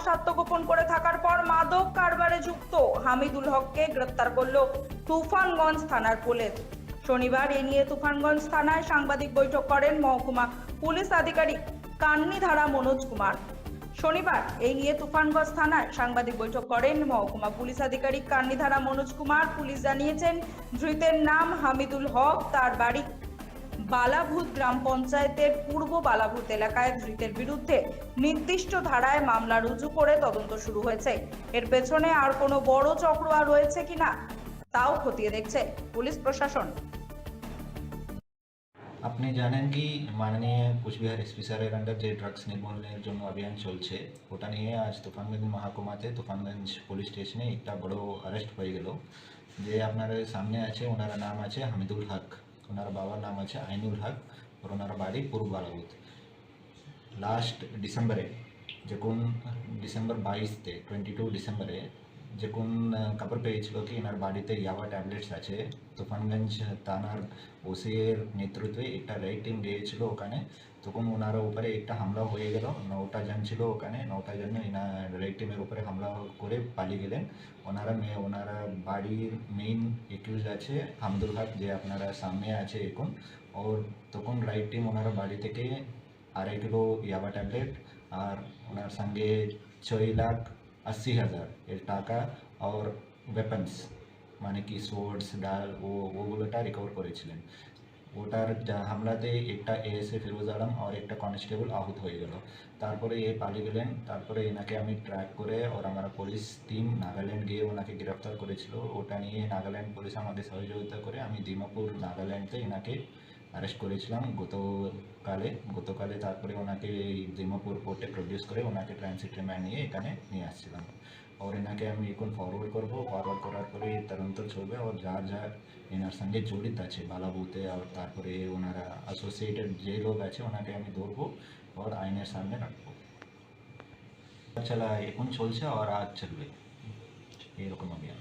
মাস আত্মগোপন করে থাকার পর মাদক কারবারে যুক্ত। হামিদুল হককে গ্রেপ্তার করল তুফানগঞ্জ থানার পুলিশ। শনিবার এ নিয়ে তুফানগঞ্জ থানায় সাংবাদিক বৈঠক করেন মহকুমা পুলিশ আধিকারিক কান্নিধারা মনোজ কুমার। শনিবার এই নিয়ে তুফানগঞ্জ থানায় সাংবাদিক বৈঠক করেন মহকুমা পুলিশ আধিকারিক কান্নিধারা মনোজ কুমার। পুলিশ জানিয়েছেন, ধৃতের নাম হামিদুল হক, তার বাড়ি বালাভূত গ্রাম পঞ্চায়েতের পূর্ব বালাভূত এলাকায় ধৃতের বিরুদ্ধে নির্দিষ্ট ধারায় মামলা রুজু করে তদন্ত শুরু হয়েছে। এর পেছনে আর কোনো বড় চক্র আর রয়েছে কিনা তাও খতিয়ে দেখছে পুলিশ প্রশাসন। আপনি জানেন কি, মাননীয় কুচবিহার এসপি স্যারের আন্ডার যে ড্রাগস নির্মূলের জন্য অভিযান চলছে, ওটা নিয়ে আজ তুফানগঞ্জ মহাকুমাতে, তুফানগঞ্জ পুলিশ স্টেশনে একটা বড় অ্যারেস্ট হয়ে গেল। যে আপনার সামনে আছে, ওনার নাম আছে হামিদুল হক। ওনার বাবার নাম আছে আইনুল হক, আর ওনার বাড়ি পূর্ব আলাবুত লাস্ট ডিসেম্বরে যখন ডিসেম্বর বাইশতে টোয়েন্টি টু ডিসেম্বরে যখন আহ, খবর পেয়েছিল কি এনার বাড়িতে ইয়াবা ট্যাবলেটস আছে তুফানগঞ্জ থানার ওসিএর নেতৃত্বে একটা রেড টিম গিয়েছিল ওখানে তখন ওনার উপরে একটা হামলা হয়ে গেল নটা জন ছিল ওখানে নটা জন এনার রেড টিমের উপরে হামলা করে পালিয়ে গেলেন। ওনারা মেয়ে ওনারা বাড়ির মেইন একিউজ আছে হামদুল যে আপনারা সামনে আছে এখন ওর তখন রাইট টিম ওনারা বাড়ি থেকে আড়াই কিলো ইয়াবা ট্যাবলেট আর ওনার সঙ্গে ছয় লাখ আশি হাজার। এর টাকা আর ওয়েপন্স মানে কি সোর্ডস ডাল, ও, ওগুলোটা রিকভার করেছিলেন। ওটার যা- হামলাতে একটা এএসএ ফিরোজ আলম আর একটা কনস্টেবল আহত হয়ে গেল। তারপরে এ পালিয়ে গেলেন। তারপরে এনাকে আমি ট্র্যাক করে ওর আমার পুলিশ টিম নাগাল্যান্ড গিয়ে ওনাকে গ্রেফতার করেছিল। ওটা নিয়ে নাগাল্যান্ড পুলিশ আমাদের সহযোগিতা করে আমি দিমাপুর নাগাল্যান্ডতে এনাকে অ্যারেস্ট করেছিলাম। গতকালে গতকালে তারপরে ওনাকে এই দিমাপুর কোর্টে প্রডিউস করে ওনাকে ট্রানজিট রিমান্ড নিয়ে এখানে নিয়ে আসছিলাম। ওর এনাকে আমি এখন ফরওয়ার্ড করব। ফরওয়ার্ড করার পরে তদন্ত চলবে। ওর যার যার এনার সঙ্গে জড়িত আছে, বালাবুতে আর তারপরে ওনারা অ্যাসোসিয়েটেড যে লোক আছে ওনাকে আমি ধরবো ওর আইনের সামনে রাখব। চলা এখন চলছে আর আজ চলবে। এরকম অভিযান